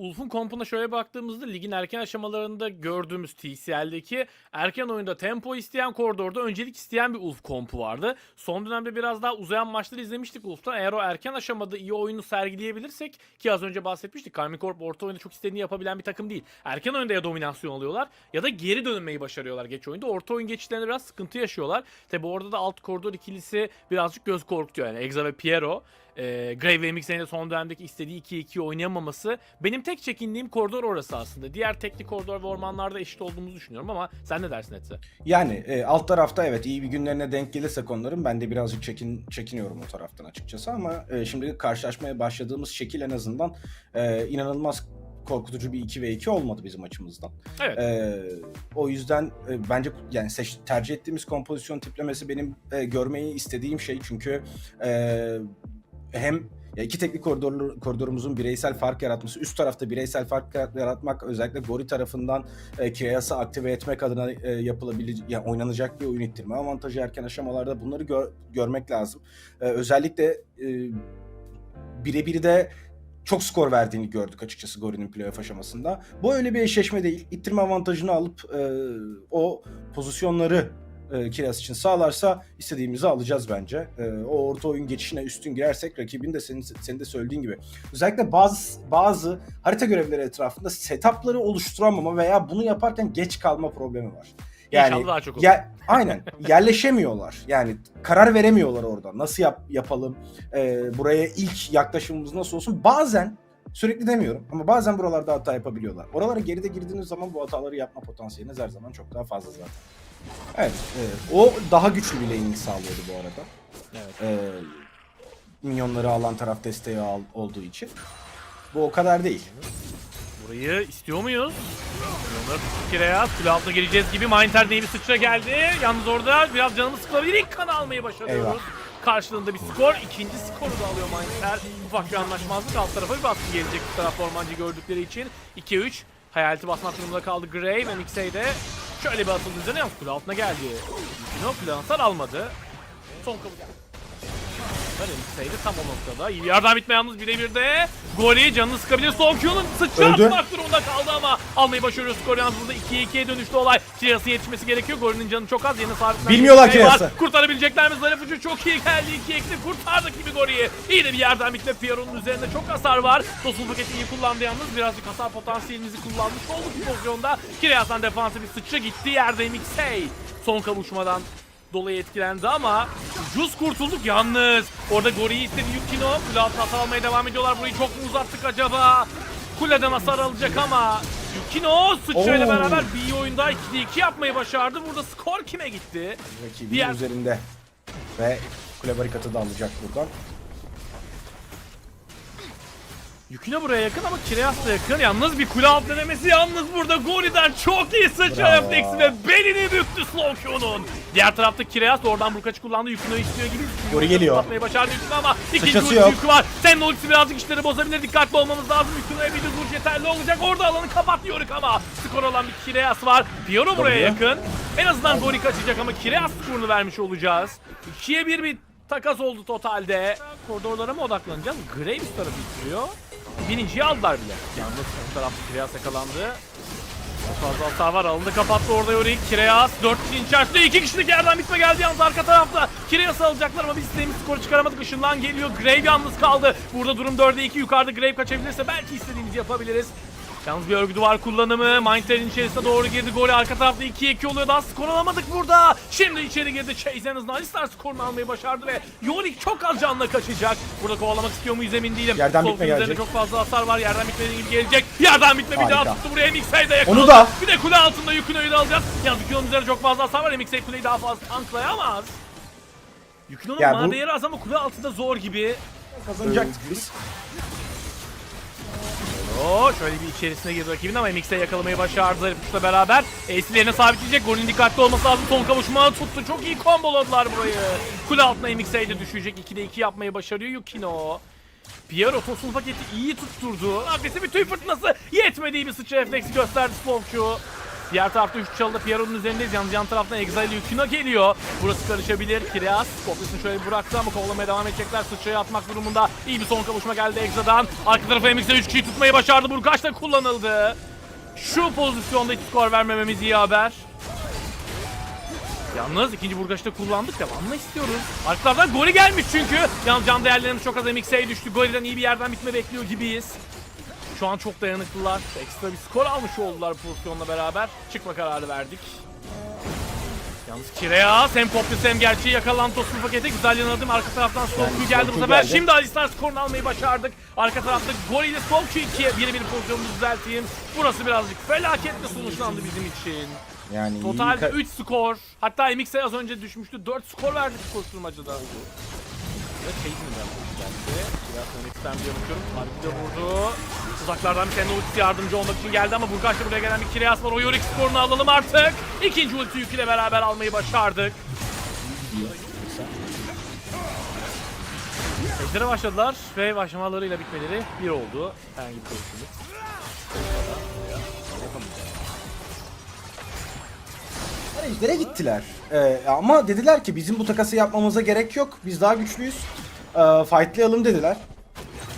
Ulf'un kompuna şöyle baktığımızda ligin erken aşamalarında gördüğümüz TCL'deki erken oyunda tempo isteyen koridorda öncelik isteyen bir Ulf kompu vardı. Son dönemde biraz daha uzayan maçları izlemiştik Ulf'tan. Eğer o erken aşamada iyi oyunu sergileyebilirsek ki az önce bahsetmiştik Karmik Corp orta oyunda çok istediğini yapabilen bir takım değil. Erken oyunda ya dominasyon alıyorlar ya da geri dönmeyi başarıyorlar geç oyunda. Orta oyun geçişlerinde biraz sıkıntı yaşıyorlar. Tabi orada da alt koridor ikilisi birazcık göz korkutuyor yani. Exa ve Piero. E, Grave ve MX'nin de son dönemdeki istediği 2-2 oynayamaması. Benim tek çekindiğim koridor orası aslında. Diğer teknik koridor ve ormanlarda eşit olduğumuzu düşünüyorum ama sen ne dersin Etse? Yani e, alt tarafta evet iyi bir günlerine denk gelirsek onların ben de birazcık çekin çekiniyorum o taraftan açıkçası ama e, şimdi karşılaşmaya başladığımız şekil en azından e, inanılmaz korkutucu bir 2 ve 2 olmadı bizim açımızdan. Evet. E, o yüzden e, bence yani seç, tercih ettiğimiz kompozisyon tiplemesi benim e, görmeyi istediğim şey çünkü e, hem ya iki teknik koridor, koridorumuzun bireysel fark yaratması, üst tarafta bireysel fark yaratmak özellikle Gori tarafından e, Kireas'ı aktive etmek adına e, yapılabilir, yani oynanacak bir oyun ittirme avantajı erken aşamalarda bunları gör- görmek lazım. E, özellikle e, birebir de çok skor verdiğini gördük açıkçası Gori'nin playoff aşamasında. Bu öyle bir eşleşme değil. İttirme avantajını alıp e, o pozisyonları e, Kiraz için sağlarsa istediğimizi alacağız bence. E, o orta oyun geçişine üstün girersek rakibin de senin, senin de söylediğin gibi. Özellikle bazı bazı harita görevleri etrafında setupları oluşturamama veya bunu yaparken geç kalma problemi var. İnşallah daha çok olur. Ya, aynen. Yerleşemiyorlar. Yani karar veremiyorlar orada. Nasıl yap, yapalım? Ee, buraya ilk yaklaşımımız nasıl olsun? Bazen sürekli demiyorum ama bazen buralarda hata yapabiliyorlar. Oralara geride girdiğiniz zaman bu hataları yapma potansiyeliniz her zaman çok daha fazla zaten. Evet, evet. O daha güçlü bir laning sağlıyordu bu arada. Evet. Ee, minyonları alan taraf desteği al, olduğu için. Bu o kadar değil. Burayı istiyor muyuz? Onları tuttuk Kireya. Kule altına gireceğiz gibi. Mindter diye bir sıçra geldi. Yalnız orada biraz canımız sıkılabilir. İlk kan almayı başarıyoruz. Eyvah. Karşılığında bir skor. İkinci skoru da alıyor Mindter. Ufak bir anlaşmazlık. Alt tarafa bir baskı gelecek bu taraf ormancı gördükleri için. 2-3. Hayaleti basmak durumunda kaldı Gray ve Mixey'de. Şöyle bir atıldı üzerine yalnız kule altına geldi. Kule hasar almadı. Son kapı geldi. Mixey'de tam o noktada. İyi yardım bitme yalnız birebir de. Gori canını sıkabilir. Son Q'nun sıçra atmak durumunda kaldı ama almayı başarıyor skor yalnız burada 2'ye 2'ye dönüştü olay. Kiryas'a yetişmesi gerekiyor. Gori'nin canı çok az. Yeni sabitlenen Bilmiyorlar bir şey. Kurtarabilecekler mi? Zarif ucu çok iyi geldi. 2 ekli kurtardık gibi Gori'yi. İyi de bir yerden bitme. Piero'nun üzerinde çok hasar var. Tosul paketi iyi kullandı yalnız. Birazcık hasar potansiyelimizi kullanmış olduk bu pozisyonda. Kiryas'tan defansa bir sıçra gitti. Yerde Mixey. Son kavuşmadan dolayı etkilendi ama ucuz kurtulduk yalnız. Orada Gori'yi istedi Yukino. Kule altı hasar almaya devam ediyorlar. Burayı çok mu uzattık acaba? Kuleden hasar alacak ama Yukino sıçrayla Oo. beraber bir oyunda 2'de 2 yapmayı başardı. Burada skor kime gitti? Rakibin Diğer- üzerinde. Ve kule barikatı da alacak buradan. Yukino buraya yakın ama Kireas da yakın. Yalnız bir kule alt denemesi yalnız burada Gori'den çok iyi sıçra refleksi ve belini büktü Slowkyo'nun. Diğer tarafta Kireas oradan Burkaç'ı kullandı. Yukino'yu istiyor gibi. Gori geliyor. Atmayı başardı Yukino ama ikinci Sıçrası ulti yok. yükü var. Senin ultisi birazcık işleri bozabilir. Dikkatli olmamız lazım. Yukino'ya bir düz vuruş yeterli olacak. Orada alanı kapat Yorick ama skor olan bir Kireas var. Piero buraya Tabii. yakın. En azından Gori kaçacak ama Kireas skorunu vermiş olacağız. 2'ye 1 bir takas oldu totalde. Koridorlara mı odaklanacağız? Graves tarafı istiyor. Birinciyi aldılar bile. Yalnız ön tarafta Kireas yakalandı. Çok fazla hasar var. Alındı kapattı orada Yorick. Kireas 4 kişinin içerisinde 2 kişilik yerden bitme geldi yalnız arka tarafta. Kireas'ı alacaklar ama biz istediğimiz skoru çıkaramadık. Işınlan geliyor. Grave yalnız kaldı. Burada durum 4'e 2 yukarıda Grave kaçabilirse belki istediğimizi yapabiliriz. Yalnız bir örgü duvar kullanımı. Mindter'in içerisine doğru girdi. Golü arka tarafta 2-2 oluyor. Daha skor alamadık burada. Şimdi içeri girdi. Chase en azından Alistar skorunu almayı başardı ve Yorick çok az canla kaçacak. Burada kovalamak istiyor muyuz emin değilim. Yerden Sol bitme gelecek. çok fazla hasar var. Yerden bitmediği gibi gelecek. Yerden bitme bir daha tuttu. Buraya MX'e de yakaladı. Onu da. Bir de kule altında Yukino'yu da alacağız. Yalnız Yukino'nun üzerinde çok fazla hasar var. MX'e kuleyi daha fazla tanklayamaz. Yukino'nun Ya mana bu- değeri az ama kule altında zor gibi. Kazanacaktık biz. Oo, şöyle bir içerisine girdi rakibin ama MX'e yakalamayı başardı Zarifuş'la beraber. Ace'lerini sabitleyecek. Golün dikkatli olması lazım. Son kavuşma tuttu. Çok iyi komboladılar burayı. Kule altına MX'e ile düşecek. 2'de 2 yapmayı başarıyor Yukino. Piero Tosun paketi iyi tutturdu. Agresif bir tüy fırtınası yetmediği bir sıçra refleksi gösterdi Slowkyu. Diğer tarafta 3 çalıda Piero'nun üzerindeyiz. Yalnız yan taraftan Exile Yukina geliyor. Burası karışabilir. Kireas kopyasını şöyle bıraktı ama kovalamaya devam edecekler. Sıçrayı atmak durumunda. İyi bir son kavuşma geldi Exa'dan. Arka tarafa MX'e 3 kişiyi tutmayı başardı. Burkaç da kullanıldı. Şu pozisyonda hiç skor vermememiz iyi haber. Yalnız ikinci burgaçta kullandık devamlı istiyoruz. Arkalardan Gori gelmiş çünkü. Yalnız can değerlerimiz çok az MX'e düştü. Gori'den iyi bir yerden bitme bekliyor gibiyiz. Şu an çok dayanıklılar. Ekstra bir skor almış oldular pozisyonla beraber. Çıkma kararı verdik. Yalnız Kireas hem kopyası hem gerçeği yakalan Tosun paketi. Güzel yanıldım. Arka taraftan Yani geldi bu sefer. geldi. Şimdi Alistar skorunu almayı başardık. Arka tarafta Gori ile Stalkü 2'ye biri bir pozisyonunu düzelteyim. Burası birazcık felaketle sonuçlandı bizim için. Yani Totalde ka- 3 skor. Hatta MX'e az önce düşmüştü. 4 skor verdik koşturmacıda. Ve Chase'in geldi. Biraz MX'ten bir bakıyorum. Harbi de vurdu. Uzaklardan bir tane ultisi yardımcı olmak için geldi ama Burkaç'ta buraya gelen bir Kireas var. O Yorick skorunu alalım artık. İkinci ulti yüküyle beraber almayı başardık. Ejder'e başladılar ve başlamalarıyla bitmeleri bir oldu. Herhangi bir pozisyonumuz. Ejder'e gittiler. Ee, ama dediler ki bizim bu takası yapmamıza gerek yok. Biz daha güçlüyüz. Ee, fightlayalım dediler.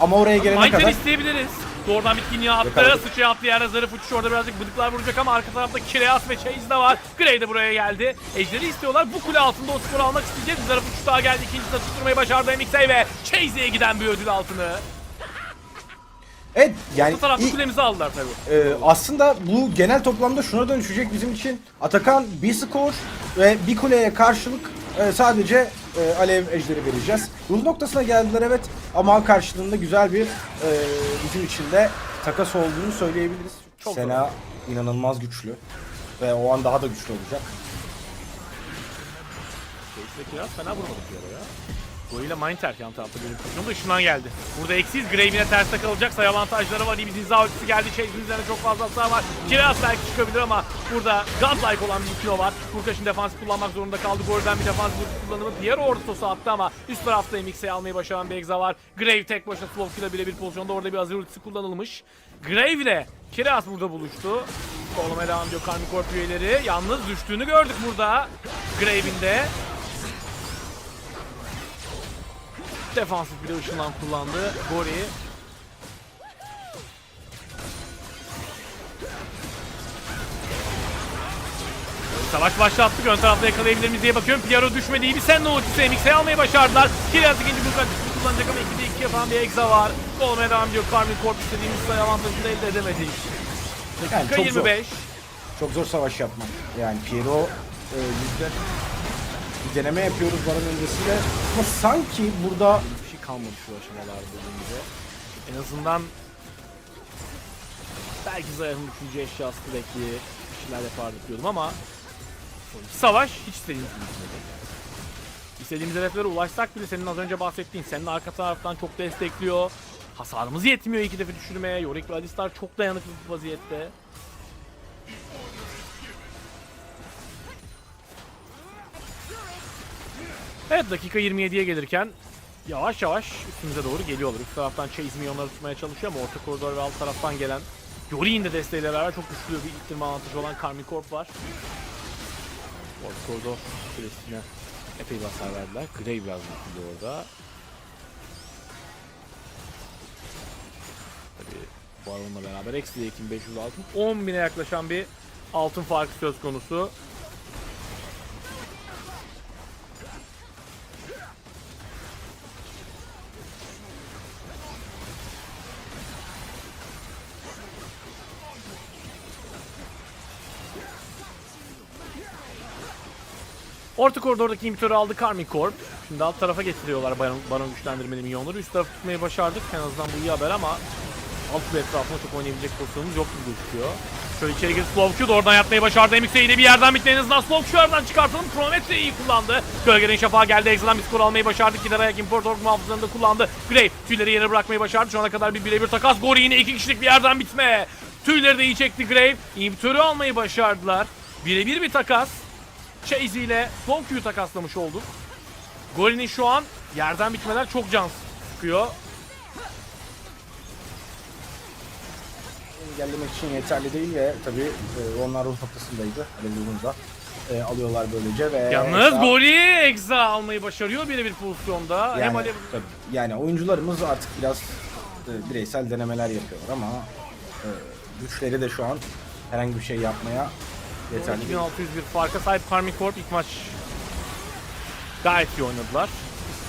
Ama oraya gelene Mind'den kadar isteyebiliriz. Doğrudan bitkinliğe attı. Sıçraya attı yerde zarif uçuş orada birazcık bıdıklar vuracak ama arka tarafta Kireas ve Chase de var. Grey de buraya geldi. Ejderi istiyorlar. Bu kule altında o skoru almak isteyeceğiz. Zarif uçuş daha geldi. İkincisi de tutturmayı başardı MXA ve Chase'e giden bir ödül altını. Evet yani tarafta kulemizi aldılar tabii. Ee, aslında bu genel toplamda şuna dönüşecek bizim için. Atakan bir skor ve bir kuleye karşılık e, sadece e, alev ejderi vereceğiz. Ruh noktasına geldiler evet ama karşılığında güzel bir e, bizim için de takas olduğunu söyleyebiliriz. Çok Sena inanılmaz güçlü ve o an daha da güçlü olacak. Kireas fena vurmadık bir ara ya. Bu ile Mindterk yan tarafta benim pozisyonda ışından geldi. Burada eksiz Grave yine terste. Sayı avantajları var. İyi bir dizi ultisi geldi. Chase'in üzerine çok fazla hasar var. Kireas belki çıkabilir ama burada Godlike olan bir Yukino var. Burkaş'ın defansı kullanmak zorunda kaldı. Gori'den bir defans kullanımı. Piero orada tosu attı ama üst tarafta MX'e almayı başaran Exa var. Grave tek başına Slowkill'e bile bir pozisyonda orada bir Azir ultisi kullanılmış. Grave ile Kireas burada buluştu. Kovalamaya devam ediyor Karmik Corp üyeleri. Yalnız düştüğünü gördük burada. Grave'in. Defansif bir de ışından kullandı. Gori. Savaş başlattık. Ön tarafta yakalayabilir miyiz diye bakıyorum. Piero düşmedi. İyi bir Senna ultisi. MX'e almayı başardılar. Kiraz ikinci bu ultisini kullanacak ama 2'de 2 yapan bir Exa var. Olmaya devam ediyor. Carmen Corp istediğimiz sayı avantajını da elde edemedik. Yani Dakika çok zor. 25. Çok zor savaş yapmak. Yani Piero e, yüzde bir deneme yapıyoruz Baran öncesiyle ama sanki burada Bir şey kalmamış şu aşamalarda dediğim gibi. En azından belki Zayah'ın üçüncü eşyası belki bir şeyler yapardık diyordum ama savaş hiç istediğimiz gibi. İstediğimiz hedeflere ulaşsak bile senin az önce bahsettiğin senin arka taraftan çok destekliyor. Hasarımız yetmiyor iki defa düşürmeye. Yorick ve Alistar çok dayanıklı bir vaziyette. Evet dakika 27'ye gelirken yavaş yavaş üstümüze doğru geliyorlar. Üst taraftan Chase milyonları tutmaya çalışıyor ama orta koridor ve alt taraftan gelen Yorick'in de desteğiyle beraber çok güçlü bir ittirme avantajı olan Karmik Corp var. Orta koridor süresine epey bir hasar verdiler. Grey biraz güçlü orada. Tabii Baron'la beraber eksi 2500 altın. 10 bine yaklaşan bir altın farkı söz konusu. Orta koridordaki imitörü aldı Karmik Corp. Şimdi alt tarafa getiriyorlar baron, baron güçlendirmeli milyonları. Üst tarafı tutmayı başardık. En azından bu iyi haber ama alt kule etrafında çok oynayabilecek pozisyonumuz yok gibi gözüküyor. Şöyle içeri girip Slowkyu da oradan yapmayı başardı. MX'e yine bir yerden bitti. En azından Slowkyu oradan çıkartalım. Kronometre iyi kullandı. Gölgenin şafağı geldi. Exil'den bir skor almayı başardı. Gider ayak imparator muhafızlarını da kullandı. Grave tüyleri yere bırakmayı başardı. Şu ana kadar bir birebir takas. Gori yine iki kişilik bir yerden bitme. Tüyleri de iyi çekti Grave. İmparator'u almayı başardılar. Birebir bir takas. Chase ile Slowkyu'yu takaslamış olduk. Gori'nin şu an yerden bitmeler çok can sıkıyor. engellemek için yeterli değil ve tabii e, onlar ruh noktasındaydı. Alev ruhunu da e, alıyorlar böylece ve Yalnız Exa- golü Exa almayı başarıyor birebir pozisyonda. Hem yani, Alev tabii, yani oyuncularımız artık biraz e, bireysel denemeler yapıyorlar ama e, güçleri de şu an herhangi bir şey yapmaya yeterli değil. 2601 farka sahip Karmik Corp ilk maç gayet iyi oynadılar.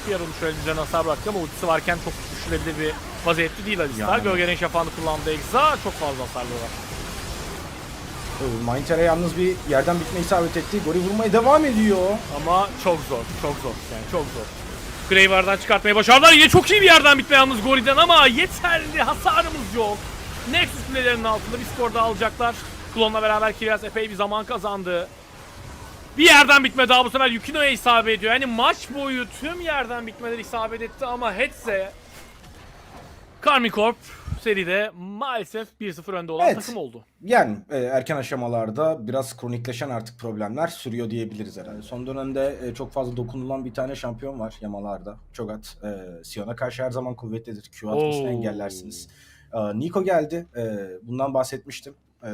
Pierre'ın şöyle üzerine hasar bıraktı ama ultisi varken çok düşürebilir bir vaziyette değil Alistar. Yani. Gölgenin şafağını kullandı Exa. Çok fazla hasarlı var. Mindter'e yalnız bir yerden bitme isabet etti. Gori vurmaya devam ediyor. Ama çok zor, çok zor. Yani çok zor. Graver'dan çıkartmayı başardılar. Yine çok iyi bir yerden bitme yalnız Gori'den ama yeterli hasarımız yok. Nexus kulelerinin altında bir skor daha alacaklar. Klon'la beraber Kiryas epey bir zaman kazandı. Bir yerden bitme daha bu sefer Yukino'ya isabet ediyor. Yani maç boyu tüm yerden bitmeler isabet etti ama Hetse Karmi Corp seride maalesef 1-0 önde olan Evet. takım oldu. Yani e, erken aşamalarda biraz kronikleşen artık problemler sürüyor diyebiliriz herhalde. Son dönemde e, çok fazla dokunulan bir tane şampiyon var Yamalarda. Çogat. E, Sion'a karşı her zaman kuvvetlidir. Q atmasını engellersiniz. E, Nico geldi. E, bundan bahsetmiştim. E,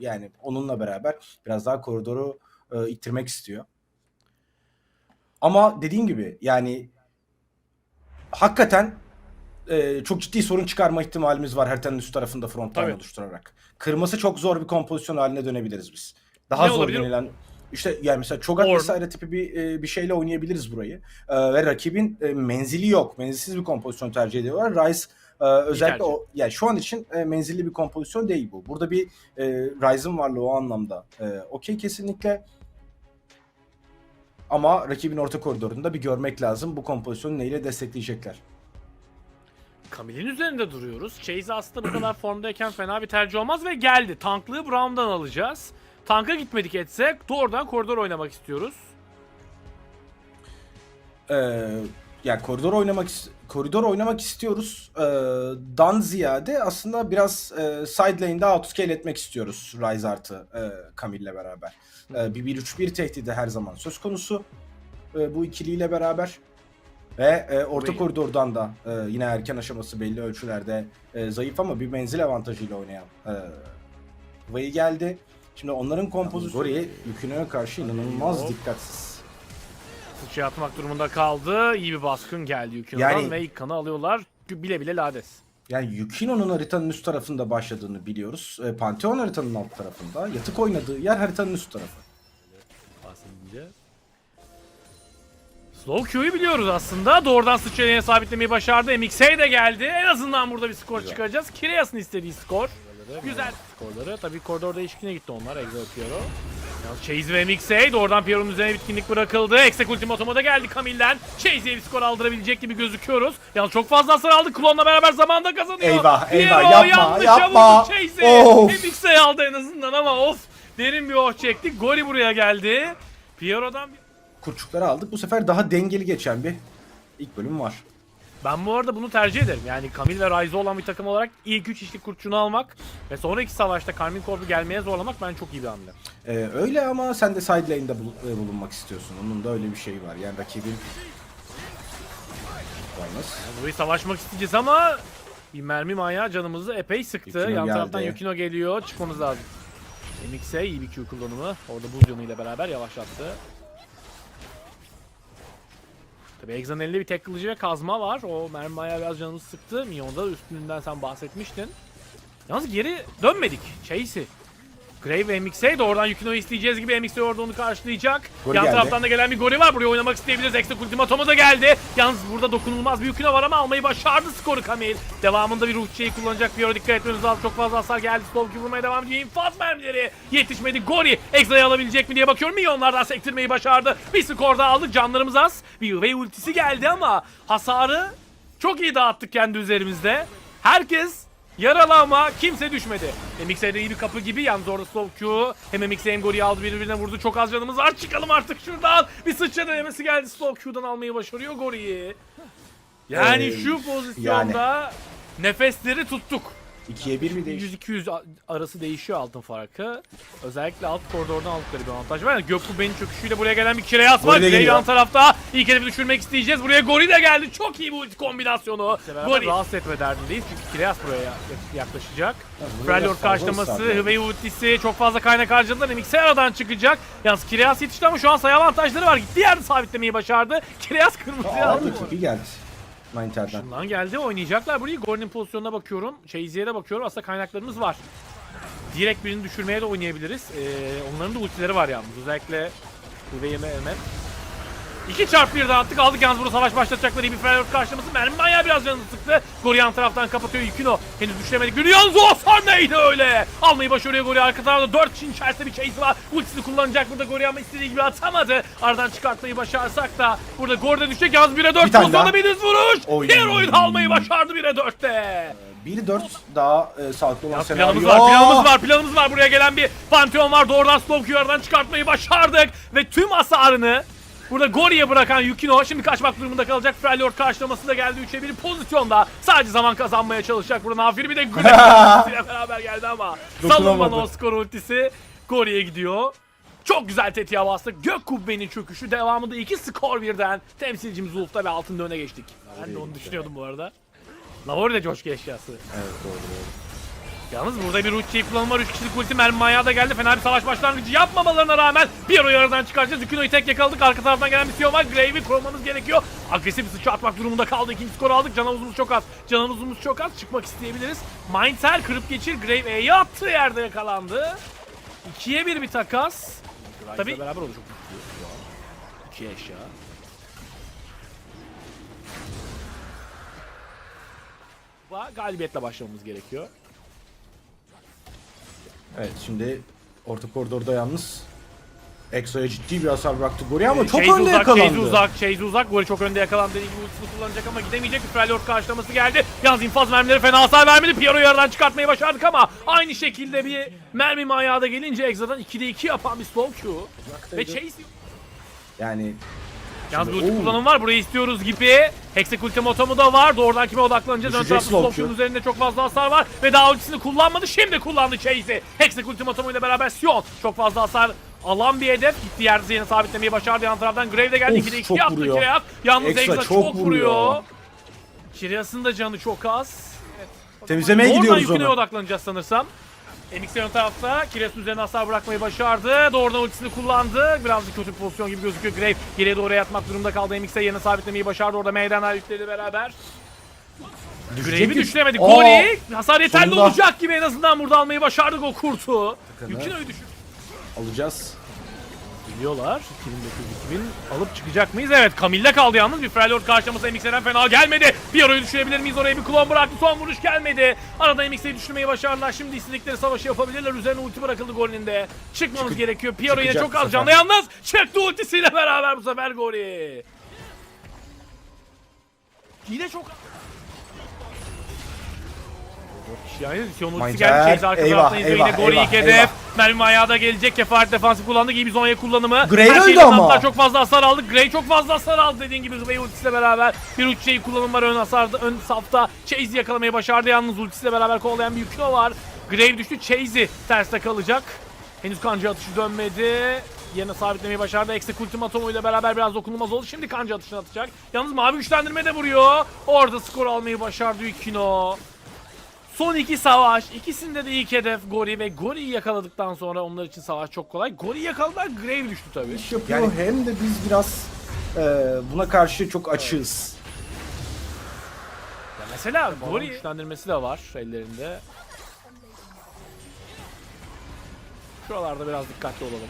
yani onunla beraber biraz daha koridoru e, ittirmek istiyor. Ama dediğim gibi yani hakikaten e, çok ciddi sorun çıkarma ihtimalimiz var haritanın üst tarafında front line Tabii. oluşturarak. Kırması çok zor bir kompozisyon haline dönebiliriz biz. Daha Ne zor olabilir? denilen işte yani mesela Çogat Orn. vesaire tipi bir e, bir şeyle oynayabiliriz burayı. E, ve rakibin e, menzili yok. Menzilsiz bir kompozisyon tercih ediyorlar. Ryze e, özellikle o yani şu an için e, menzilli bir kompozisyon değil bu. Burada bir e, Ryze'ın varlığı o anlamda e, okey kesinlikle. Ama rakibin orta koridorunda bir görmek lazım. Bu kompozisyonu neyle destekleyecekler? Kamil'in üzerinde duruyoruz. Chase aslında bu kadar formdayken fena bir tercih olmaz ve geldi. Tanklığı Brown'dan alacağız. Tanka gitmedik etsek doğrudan koridor oynamak istiyoruz. Ee, yani koridor oynamak koridor oynamak istiyoruz. Ee, dan ziyade aslında biraz e, side lane'de outscale etmek istiyoruz Ryze artı e, Camille'le beraber. Ee, bir 1-3-1 tehdidi her zaman söz konusu. e, bu ikiliyle beraber. Ve e, orta koridordan da e, yine erken aşaması belli ölçülerde e, zayıf ama bir menzil avantajıyla oynayan e, Vayne geldi. Şimdi onların kompozisyonu yüküne karşı inanılmaz dikkatsiz. Sıçraya atmak durumunda kaldı. İyi bir baskın geldi Yukino'dan Yani- ve ilk kanı alıyorlar. Bile bile lades. Yani Yukino'nun haritanın üst tarafında başladığını biliyoruz. E, Pantheon haritanın alt tarafında. Yatık oynadığı yer haritanın üst tarafı. bahsedince. Slow Q'yu biliyoruz aslında. Doğrudan sıçrayına sabitlemeyi başardı. MXA de geldi. En azından burada bir skor Güzel. çıkaracağız. Kireas'ın istediği skor. Güzel skorları. Tabii koridor değişikliğine gitti onlar. Exo Piero. Chase ve MXA doğrudan Piero'nun üzerine bitkinlik bırakıldı. Exec Ultimatomo da geldi Camille'den. Chase'ye bir skor aldırabilecek gibi gözüküyoruz. Yalnız çok fazla hasar aldık. Klon'la beraber zamanda kazanıyor. Eyvah, eyvah, Piero yapma, yanlışa yapma. vurdu Chase'i. MXA aldı en azından ama of. Derin bir oh çektik. Goli buraya geldi. Piero'dan bir... Kurçukları aldık. Bu sefer daha dengeli geçen bir ilk bölüm var. Ben bu arada bunu tercih ederim. Yani Kamil ve Ryze olan bir takım olarak ilk 3 işlik kurtçunu almak ve sonraki savaşta Karmin Corp'u gelmeye zorlamak ben çok iyi bir hamle. E, öyle ama sen de side lane'de bul- e, bulunmak istiyorsun. Onun da öyle bir şeyi var. Yani rakibin Yalnız. Burayı savaşmak isteyeceğiz ama bir mermi manyağı canımızı epey sıktı. Yukino Yan geldi. taraftan Yukino geliyor. Çıkmamız lazım. MX'e iyi bir Q kullanımı. Orada buz yanıyla beraber yavaşlattı. Tabi Exa'nın elinde bir tek kılıcı ve kazma var. O mermi manyağı biraz canımızı sıktı. Minyon'da üstünden sen bahsetmiştin. Yalnız geri dönmedik. Chasey. Grave ve MX'e doğrudan Yukino'yu isteyeceğiz gibi MX'e orada onu karşılayacak. Gori Yan geldi. taraftan da gelen bir Gori var. Buraya oynamak isteyebiliriz. Ekstra Ultimatomu da geldi. Yalnız burada dokunulmaz bir Yukino var ama almayı başardı skoru Kamil. Devamında bir ruh çiçeği kullanacak bir yere dikkat etmeniz lazım. Çok fazla hasar geldi. Slow Q vurmaya devam ediyor. İnfaz mermileri yetişmedi. Gori Exa'yı alabilecek mi diye bakıyorum. Milyonlardan sektirmeyi başardı. Bir skor daha aldık. Canlarımız az. Bir ve ultisi geldi ama hasarı çok iyi dağıttık kendi üzerimizde. Herkes Yaralı ama kimse düşmedi. MX'de iyi bir kapı gibi yalnız orada slow Q. Hem MX hem golü aldı birbirine vurdu. Çok az canımız var. Çıkalım artık şuradan. Bir sıçra denemesi geldi. Slow Q'dan almayı başarıyor Gori'yi. Yani Ee, şu pozisyonda nefesleri tuttuk. 2'ye 1 mi değişti? 100-200 a- arası değişiyor altın farkı. Özellikle alt koridordan aldıkları bir avantaj var. Yani Gökkubbe'nin çöküşüyle buraya gelen bir Kireas var. Gori de geliyor. yan tarafta. İlk hedefi düşürmek isteyeceğiz. Buraya Gori de geldi. Çok iyi bu ulti kombinasyonu. Gori rahatsız etme derdindeyiz. Çünkü Kireas buraya yak- yaklaşacak. buraya Freljord karşılaması, yani. Hüvey ultisi çok fazla kaynak harcadılar. MX'e aradan çıkacak. Yalnız Kireas yetişti ama şu an sayı avantajları var. Gittiği yerde sabitlemeyi başardı. Kireas kırmızıya aldı. tipi geldi. Mindter'den. Şundan geldi oynayacaklar burayı. Gordon'un pozisyonuna bakıyorum. Chazy'ye de bakıyorum. Aslında kaynaklarımız var. Direkt birini düşürmeye de oynayabiliriz. Ee, onların da ultileri var yalnız. Özellikle Hüveyeme Emet. 2 çarpı 1'den attık aldık yalnız burada savaş başlatacaklar iyi bir Freljord karşılaması. Mermi manyağı biraz canını sıktı. Gori yan taraftan kapatıyor Yukino. Henüz düşüremedik. Gülü yalnız o hasar neydi öyle? Almayı başarıyor Gori arka tarafta 4 kişinin içerisinde bir chase var. Ultisini kullanacak burada Gori ama istediği gibi atamadı. Aradan çıkartmayı başarsak da burada Gori'de düşecek yalnız 1'e 4 Bir tane pozisyonda daha. bir düz vuruş. Oy. Diğer oyunu almayı başardı 1'e 4'te. 1-4 daha e, sağlıklı olan Ya senaryo. planımız var, planımız var, planımız var. Buraya gelen bir Pantheon var. Doğrudan Slow Q'lardan çıkartmayı başardık. Ve tüm hasarını burada Gori'ye bırakan Yukino şimdi kaçmak durumunda kalacak. Freljord karşılaması da geldi 3'e 1 pozisyonda. Sadece zaman kazanmaya çalışacak. Burada Nafir bir de ultisiyle beraber geldi ama. Savunmanın o skor ultisi Gori'ye gidiyor. Çok güzel tetiğe bastık. Gök kubbenin çöküşü devamında iki skor birden. Temsilcimiz Ulf'ta ve altında öne geçtik. Ben de onu düşünüyordum bu arada. Lavori de coşku eşyası. Evet doğru doğru. Yalnız burada bir ulti kullanımı var. 3 kişilik ulti mermi da geldi. Fena bir savaş başlangıcı yapmamalarına rağmen bir aradan çıkaracağız. Yukino'yu tek yakaladık. Arka taraftan gelen bir Sion var. Grave'i korumamız gerekiyor. Agresif bir sıçra atmak durumunda kaldı. İkinci skoru aldık. Canavuzumuz çok az. Canavuzumuz çok az. Çıkmak isteyebiliriz. Mindtel kırıp geçir. Grave E'yi attığı yerde yakalandı. 2'ye 1 bir takas. Tabii. beraber oldu çok güçlü şu an. 2 eşya. Va- Galibiyetle başlamamız gerekiyor. Evet şimdi orta koridorda yalnız Exo'ya ciddi bir hasar bıraktı Gori ama çok Chase önde uzak, yakalandı. Chase uzak, Chase uzak. Gol çok önde yakalandı. Dediği gibi ultisini kullanacak ama gidemeyecek. Freljord karşılaması geldi. Yalnız infaz mermileri fena hasar vermedi. Piero'yu aradan çıkartmayı başardık ama aynı şekilde bir mermi manyağı da gelince Exa'dan 2'de 2 yapan bir slow Q. Ve Chase Yani Yalnız ulti Oo. kullanımı var. Burayı istiyoruz gibi. Hexek ultimatomu da var. Doğrudan kime odaklanacağız? Ön tarafta Q. üzerinde çok fazla hasar var. Ve daha ultisini kullanmadı. Şimdi kullandı Chase'i. Hexek ultimatomu ile beraber Sion. Çok fazla hasar alan bir hedef. Gittiği yerde yine sabitlemeyi başardı. Yan taraftan Grave de geldi. Of, 2'de 2 çok yaptı. Kireas. Yalnız Exa çok çok, vuruyor. Kireas'ın da canı çok az. temizlemeye Oradan gidiyoruz onu. odaklanacağız sanırsam. MX ön tarafta Kires'in üzerine hasar bırakmayı başardı. Doğrudan ultisini kullandı. Birazcık kötü bir pozisyon gibi gözüküyor. Grave geriye doğru yatmak durumunda kaldı. MX'e yerine sabitlemeyi başardı. Orada meydanlar yükledi beraber. Grave'i. Aa, Gori hasar yeterli sonunda. olacak gibi en azından burada almayı başardık o kurtu. Yukine'yi düşür. Alacağız. Biliyorlar. 2009-2000 alıp çıkacak mıyız? Evet Camille'de kaldı yalnız. Bir Freljord karşılaması MX'den fena gelmedi. Bir arayı düşürebilir miyiz? Oraya bir klon bıraktı. Son vuruş gelmedi. Arada MX'yi düşürmeyi başardılar. Şimdi istedikleri savaşı yapabilirler. Üzerine ulti bırakıldı Gori'nin de. Çıkmamız Çıkı- gerekiyor. Piero yine çok az canlı yalnız. Çıktı ultisiyle beraber bu sefer Gori. Yine çok yani Sion ultisi geldi. Chase arka eyvah, taraftan izliyor yine Gori ilk hedef. Mermi ayağı da gelecek. Kefaret defansı kullandı. İyi bir zonya kullanımı. Grey Her öldü ama. çok fazla hasar aldık. Grey çok fazla hasar aldı dediğin gibi Grey ultisiyle beraber. Bir uç kullanım var ön hasarda. Ön safta Chase'i yakalamayı başardı. Yalnız ultisiyle beraber kovalayan bir Yukino var. Grey düştü. Chase'i terste kalacak. Henüz kanca atışı dönmedi. Yerine sabitlemeyi başardı. Eksik ultimatomu ile beraber biraz dokunulmaz oldu. Şimdi kanca atışını atacak. Yalnız mavi güçlendirme de vuruyor. Orada skor almayı başardı Yukino. Son iki savaş. ikisinde de ilk hedef Gori ve Gori'yi yakaladıktan sonra onlar için savaş çok kolay. Gori'yi yakaladılar, Grave düştü tabii. İş yapıyor Yani hem de biz biraz e, buna karşı çok açığız. ya mesela Gori güçlendirmesi de var ellerinde. Şuralarda biraz dikkatli olalım.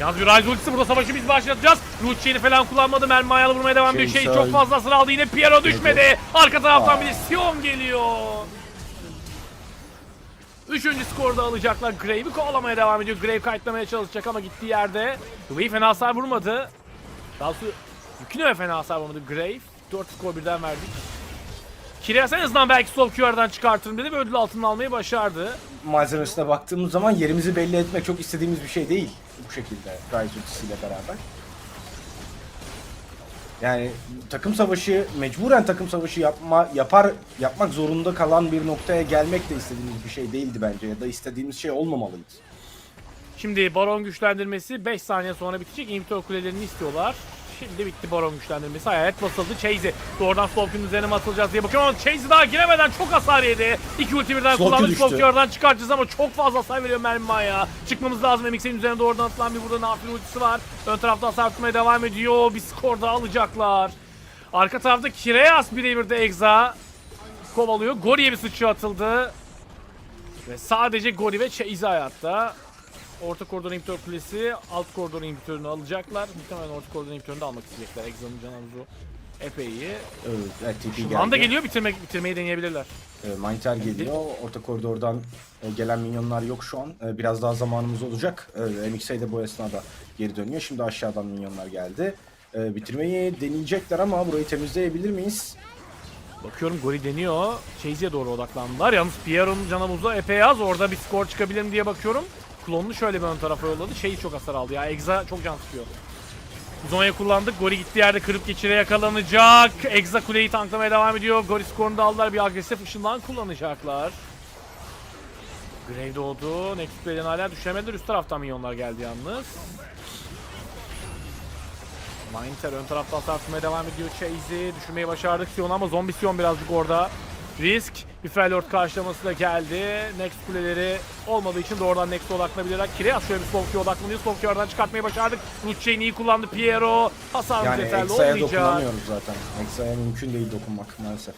Yalnız bir Rise ultisi burada savaşı biz başlatacağız. Chain'i falan kullanmadı. Mermi ayağına vurmaya devam ediyor. Şey çok fazla hasar aldı. Yine Piero düşmedi. Arka taraftan bir de Sion geliyor. Üçüncü skoru da alacaklar. Grave'i kovalamaya devam ediyor. Grave kayıtlamaya çalışacak ama gittiği yerde Grave fena hasar vurmadı. Daha sonra Yukino'ya fena hasar vurmadı Grave. 4 skor birden verdik. Kiryas en azından belki slow QR'dan çıkartırım dedi ve ödül altını almayı başardı. Malzemesine baktığımız zaman yerimizi belli etmek çok istediğimiz bir şey değil. Bu şekilde Rise ultisiyle beraber. Yani takım savaşı mecburen takım savaşı yapma yapar yapmak zorunda kalan bir noktaya gelmek de istediğimiz bir şey değildi bence ya da istediğimiz şey olmamalıydı. Şimdi baron güçlendirmesi 5 saniye sonra bitecek. İmparator kulelerini istiyorlar. Şimdi bitti baron güçlendirmesi. Hayalet basıldı. Chase'i doğrudan Slowk'un üzerine mi atılacağız diye bakıyorum ama Chase daha giremeden çok hasar yedi. İki ulti birden Slowk'u kullandık. düştü. Slowk'u oradan çıkartacağız ama çok fazla hasar veriyor mermi ya. Çıkmamız lazım. MX'in üzerine doğrudan atılan bir burada nafile ultisi var. Ön tarafta hasar tutmaya devam ediyor. Bir skor daha alacaklar. Arka tarafta Kireas birebir de Exa kovalıyor. Gori'ye bir sıçra atıldı. Ve sadece Gori ve Chase hayatta. Orta koridor inhibitör kulesi alt koridor inhibitörünü alacaklar. Muhtemelen orta koridor inhibitörünü de almak isteyecekler. Exo'nun can havuzu epey iyi. Evet, evet TP Şu anda geldi. geliyor bitirmek bitirmeyi deneyebilirler. E, Mainter geliyor. Orta koridordan e, gelen minyonlar yok şu an. E, biraz daha zamanımız olacak. E, MXA de bu esnada geri dönüyor. Şimdi aşağıdan minyonlar geldi. E, bitirmeyi deneyecekler ama burayı temizleyebilir miyiz? Bakıyorum Gori deniyor. Chase'ye doğru odaklandılar. Yalnız Pierre'ın can havuzu epey az. Orada bir skor çıkabilir mi diye bakıyorum. Klonunu şöyle bir ön tarafa yolladı. Şey çok hasar aldı ya. Exa çok can sıkıyor. Zonya kullandık. Gori gittiği yerde kırıp geçire yakalanacak. Exa kuleyi tanklamaya devam ediyor. Gori skorunu da aldılar. Bir agresif ışından kullanacaklar. Grave doğdu. Nexus Bey'den hala düşüremediler. Üst taraftan minyonlar geldi yalnız. Mindter ön tarafta hasar tutmaya devam ediyor. Chase'i düşürmeyi başardık Sion ama zombi Sion birazcık orada. Risk. Bir Freylord karşılaması da geldi. Next kuleleri olmadığı için doğrudan Next'e odaklanabilirler. Kireas şöyle bir Slowkey'e odaklanıyor. Slowkey'i oradan çıkartmayı başardık. Root Chain'i iyi kullandı Piero. Hasarımız Yani yeterli olmayacak. dokunamıyoruz zaten. Exa'ya mümkün değil dokunmak maalesef.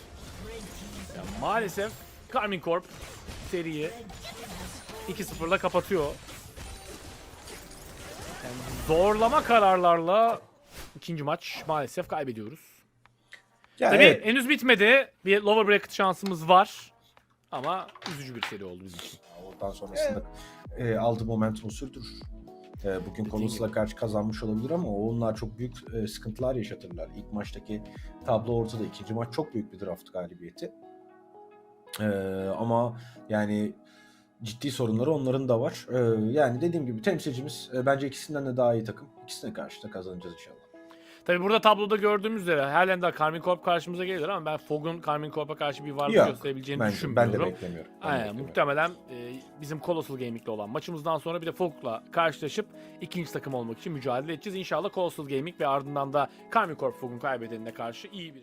Ya maalesef Carmine Corp seriyi 2-0'la kapatıyor. Yani zorlama kararlarla ikinci maç maalesef kaybediyoruz. Yani Tabii evet, henüz bitmedi. Bir lower bracket şansımız var. Ama üzücü bir seri oldu bizim için. Ondan sonrasında e, aldığı momentumu sürdürür. E, bugün Colossal'a karşı kazanmış olabilir ama onlar çok büyük e, sıkıntılar yaşatırlar. İlk maçtaki tablo ortada. ikinci maç çok büyük bir draft galibiyeti. E, ama yani ciddi sorunları onların da var. E, yani dediğim gibi temsilcimiz e, bence ikisinden de daha iyi takım. İkisine karşı da kazanacağız inşallah. Tabii burada tabloda gördüğümüz üzere halen daha Carmine Corp karşımıza gelir ama ben Fogg'un Carmine Corp'a karşı bir varlık Yok, gösterebileceğini Bence, düşünmüyorum. ben de beklemiyorum. Ben de Aynen, beklemiyorum. muhtemelen e, bizim Colossal Gaming'le olan maçımızdan sonra bir de Fog'la karşılaşıp ikinci takım olmak için mücadele edeceğiz. İnşallah Colossal Gaming ve ardından da Carmine Corp Fog'un kaybedenine karşı iyi bir